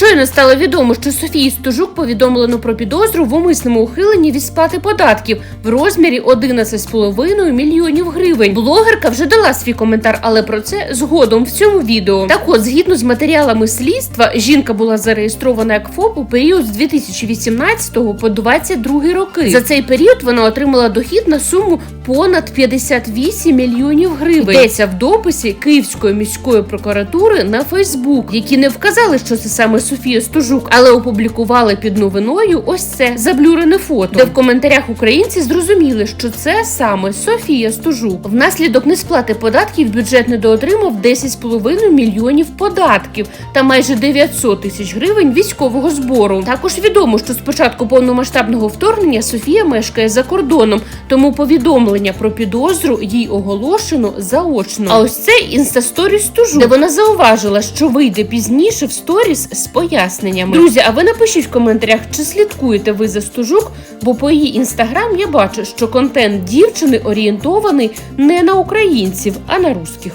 Щойно стало відомо, що Софії Стужук повідомлено про підозру в умисному ухиленні від сплати податків в розмірі 11,5 мільйонів гривень. Блогерка вже дала свій коментар, але про це згодом в цьому відео. Так от, згідно з матеріалами слідства, жінка була зареєстрована як ФОП у період з 2018 по 2022 роки. За цей період вона отримала дохід на суму понад 58 мільйонів гривень. Йдеться в дописі Київської міської прокуратури на Фейсбук, які не вказали, що це саме Софія Стужук, але опублікували під новиною ось це заблюрене фото, де в коментарях українці зрозуміли, що це саме Софія Стужук. Внаслідок несплати податків бюджет недоотримав 10,5 мільйонів податків та майже 900 тисяч гривень військового збору. Також відомо, що з початку повномасштабного вторгнення Софія мешкає за кордоном, тому повідомлення про підозру їй оголошено заочно. А ось це інстасторіс тужу, де вона зауважила, що вийде пізніше в сторіс з поясненнями. Друзі, а ви напишіть в коментарях, чи слідкуєте ви за Стужук, бо по її інстаграм я бачу, що контент дівчини орієнтований не на українців, а на русських.